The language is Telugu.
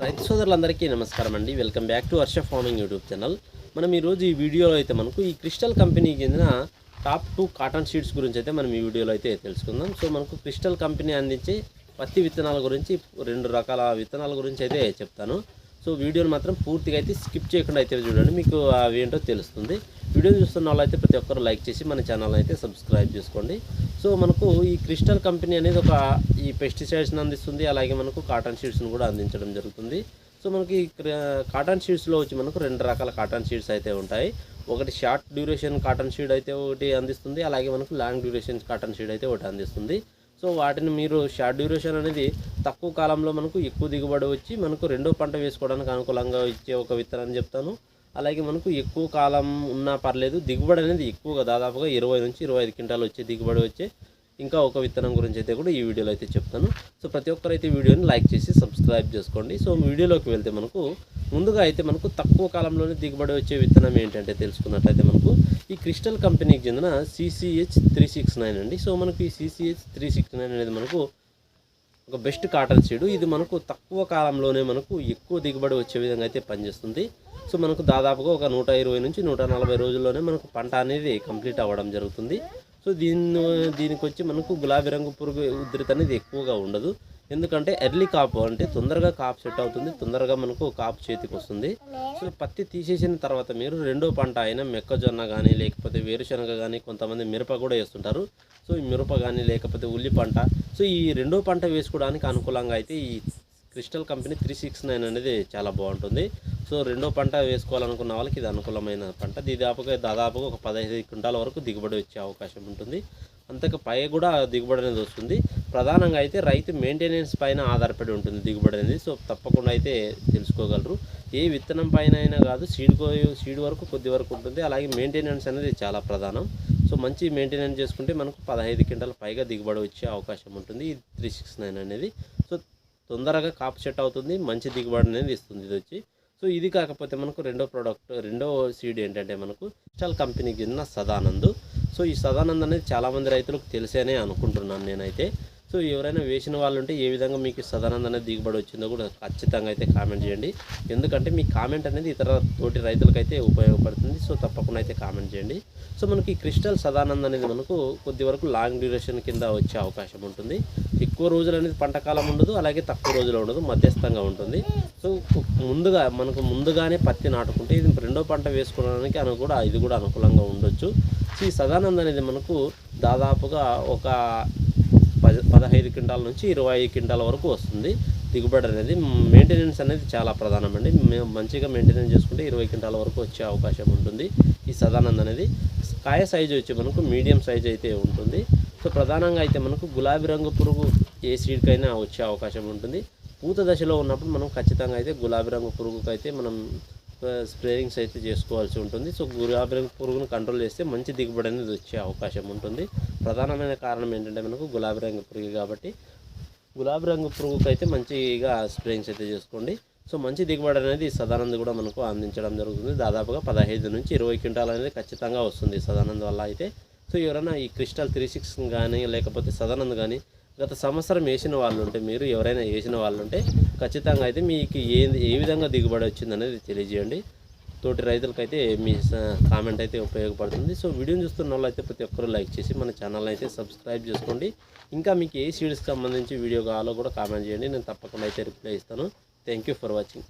రైతు సోదరులందరికీ నమస్కారం అండి. Welcome back to Harsha farming YouTube channel. మనం ఈరోజు ఈ వీడియోలో అయితే మనకు ఈ క్రిస్టల్ కంపెనీకి చెందిన టాప్ టూ కాటన్ షీట్స్ గురించి అయితే మనం ఈ వీడియోలో అయితే తెలుసుకుందాం. సో మనకు క్రిస్టల్ కంపెనీ అందించే పత్తి విత్తనాల గురించి రెండు రకాల విత్తనాల గురించి అయితే చెప్తాను. సో వీడియోలు మాత్రం పూర్తిగా అయితే స్కిప్ చేయకుండా అయితే చూడండి. మీకు అవి ఏంటో తెలుస్తుంది. వీడియో చూస్తున్న వాళ్ళైతే ప్రతి ఒక్కరు లైక్ చేసి మన ఛానల్ అయితే సబ్స్క్రైబ్ చేసుకోండి. సో మనకు ఈ క్రిస్టల్ కంపెనీ అనేది ఒక ఈ పెస్టిసైడ్స్ని అందిస్తుంది. అలాగే మనకు కాటన్ షీట్స్ని కూడా అందించడం జరుగుతుంది. సో మనకి కాటన్ షీట్స్లో వచ్చి మనకు రెండు రకాల కాటన్ షీట్స్ అయితే ఉంటాయి. ఒకటి షార్ట్ డ్యూరేషన్ కాటన్ షీట్ అయితే ఒకటి అందిస్తుంది. అలాగే మనకు లాంగ్ డ్యూరేషన్ కాటన్ షీట్ అయితే ఒకటి అందిస్తుంది. సో వాటిని మీరు షార్ట్ డ్యూరేషన్ అనేది తక్కువ కాలంలో మనకు ఎక్కువ దిగుబడి వచ్చి మనకు రెండో పంట వేసుకోవడానికి అనుకూలంగా ఇచ్చే ఒక విత్తనాన్ని చెప్తాను. అలాగే మనకు ఎక్కువ కాలం ఉన్నా పర్లేదు దిగుబడి అనేది ఎక్కువగా దాదాపుగా ఇరవై నుంచి ఇరవై ఐదు క్వింటాలు వచ్చే దిగుబడి వచ్చే ఇంకా ఒక విత్తనం గురించి అయితే కూడా ఈ వీడియోలో అయితే చెప్తాను. సో ప్రతి ఒక్కరు అయితే వీడియోని లైక్ చేసి సబ్స్క్రైబ్ చేసుకోండి. సో వీడియోలోకి వెళ్తే మనకు ముందుగా అయితే మనకు తక్కువ కాలంలోనే దిగుబడి వచ్చే విత్తనం ఏంటంటే తెలుసుకున్నట్లయితే మనకు ఈ క్రిస్టల్ కంపెనీకి చెందిన సిసిహెచ్ త్రీ సిక్స్ నైన్ అండి. సో మనకు ఈ సిసిహెచ్ త్రీ సిక్స్ నైన్ అనేది మనకు ఒక బెస్ట్ కాటన్ సీడు ఇది మనకు తక్కువ కాలంలోనే మనకు ఎక్కువ దిగుబడి వచ్చే విధంగా అయితే పనిచేస్తుంది. సో మనకు దాదాపుగా ఒక నూట ఇరవై నుంచి నూట నలభై రోజుల్లోనే మనకు పంట అనేది కంప్లీట్ అవ్వడం జరుగుతుంది. సో దీని దీనికి వచ్చి మనకు గులాబీ రంగు పురుగు ఉధృతి అనేది ఎక్కువగా ఉండదు. ఎందుకంటే ఎర్లీ కాపు అంటే తొందరగా కాపు సెట్ అవుతుంది తొందరగా మనకు కాపు చేతికి వస్తుంది. సో పత్తి తీసేసిన తర్వాత మీరు రెండో పంట అయినా మెక్కజొన్న కానీ లేకపోతే వేరుశనగ కానీ కొంతమంది మిరప కూడా వేస్తుంటారు. సో ఈ మిరప కానీ లేకపోతే ఉల్లి పంట. సో ఈ రెండో పంట వేసుకోవడానికి అనుకూలంగా అయితే ఈ crystal company three six nine అనేది చాలా బాగుంటుంది. సో రెండో పంట వేసుకోవాలనుకున్న వాళ్ళకి ఇది అనుకూలమైన పంట. దాదాపుగా దాదాపుగా ఒక పదహైదు క్వింటాల వరకు దిగుబడి వచ్చే అవకాశం ఉంటుంది. అంతకు పై కూడా దిగుబడి అనేది వస్తుంది. ప్రధానంగా అయితే రైతు మెయింటెనెన్స్ పైన ఆధారపడి ఉంటుంది దిగుబడి అనేది. సో తప్పకుండా అయితే తెలుసుకోగలరు. ఏ విత్తనం పైన అయినా కాదు సీడ్ సీడ్ వరకు కొద్ది వరకు ఉంటుంది. అలాగే మెయింటెనెన్స్ అనేది చాలా ప్రధానం. సో మంచి మెయింటెనెన్స్ చేసుకుంటే మనకు పదహైదు క్వింటల పైగా దిగుబడి వచ్చే అవకాశం ఉంటుంది. ఈ త్రీ సిక్స్ నైన్ అనేది. సో తొందరగా కాపు సెట్ అవుతుంది. మంచి దిగుబడి అనేది ఇస్తుంది ఇది వచ్చి. సో ఇది కాకపోతే మనకు రెండో ప్రోడక్ట్ రెండో సీడ్ ఏంటంటే మనకు చాలా కంపెనీకి చెందిన సదానందు. సో ఈ సదానంద్ అనేది చాలామంది రైతులకు తెలిసేనే అనుకుంటున్నాను నేనైతే. సో ఎవరైనా వేసిన వాళ్ళు ఉంటే ఏ విధంగా మీకు సదానంద్ అనేది దిగుబడి వచ్చిందో కూడా ఖచ్చితంగా అయితే కామెంట్ చేయండి. ఎందుకంటే మీ కామెంట్ అనేది ఇతర తోటి రైతులకైతే ఉపయోగపడుతుంది. సో తప్పకుండా అయితే కామెంట్ చేయండి. సో మనకి క్రిస్టల్ సదానంద్ అనేది మనకు కొద్ది వరకు లాంగ్ డ్యూరేషన్ కింద వచ్చే అవకాశం ఉంటుంది. ఎక్కువ రోజులు అనేది పంట కాలం ఉండదు అలాగే తక్కువ రోజులు ఉండదు మధ్యస్థంగా ఉంటుంది. సో ముందుగా మనకు ముందుగానే పత్తి నాటుకుంటే ఇది రెండో పంట వేసుకోవడానికి అను కూడా ఇది కూడా అనుకూలంగా ఉండొచ్చు. సో ఈ సదానంద్ అనేది మనకు దాదాపుగా ఒక పది పదహైదు క్వింటాల నుంచి ఇరవై ఐదు క్వింటాల వరకు వస్తుంది. దిగుబడి అనేది మెయింటెనెన్స్ అనేది చాలా ప్రధానమండి. మేము మంచిగా మెయింటెనెన్స్ చేసుకుంటే ఇరవై క్వింటాల వరకు వచ్చే అవకాశం ఉంటుంది. ఈ సదానంద్ అనేది కాయ సైజు వచ్చి మనకు మీడియం సైజ్ అయితే ఉంటుంది. సో ప్రధానంగా అయితే మనకు గులాబీ రంగు పురుగు ఏ సీడ్కైనా వచ్చే అవకాశం ఉంటుంది. పూత దశలో ఉన్నప్పుడు మనం ఖచ్చితంగా అయితే గులాబీ రంగు పురుగుకైతే మనం స్ప్రేయింగ్స్ అయితే చేసుకోవాల్సి ఉంటుంది. సో గులాబీ రంగు పురుగును కంట్రోల్ చేస్తే మంచి దిగుబడి అనేది వచ్చే అవకాశం ఉంటుంది. ప్రధానమైన కారణం ఏంటంటే మనకు గులాబీ రంగు పురుగు కాబట్టి గులాబీ రంగు పురుగుకు అయితే మంచిగా స్ప్రేయింగ్స్ అయితే చేసుకోండి. సో మంచి దిగుబడి అనేది ఈ సదానంద్ కూడా మనకు అందించడం జరుగుతుంది. దాదాపుగా పదహైదు నుంచి ఇరవై క్వింటాల్ అనేది ఖచ్చితంగా వస్తుంది సదానంద సదానంద్ వల్ల అయితే. సో ఎవరైనా ఈ క్రిస్టల్ త్రీ సిక్స్ కానీ లేకపోతే సదానంద్ కానీ గత సంవత్సరం వేసిన వాళ్ళు ఉంటే మీరు ఎవరైనా వేసిన వాళ్ళు ఉంటే ఖచ్చితంగా అయితే మీకు ఏ ఏ విధంగా దిగుబడి వచ్చింది అనేది తెలియజేయండి. తోటి రైతులకైతే మీ కామెంట్ అయితే ఉపయోగపడుతుంది. సో వీడియోని చూస్తున్న వాళ్ళు అయితే ప్రతి ఒక్కరూ లైక్ చేసి మన ఛానల్ అయితే సబ్స్క్రైబ్ చేసుకోండి. ఇంకా మీకు ఏ సీడ్స్కి సంబంధించి వీడియో కావాలో కూడా కామెంట్ చేయండి. నేను తప్పకుండా అయితే రిప్లై ఇస్తాను. Thank you for watching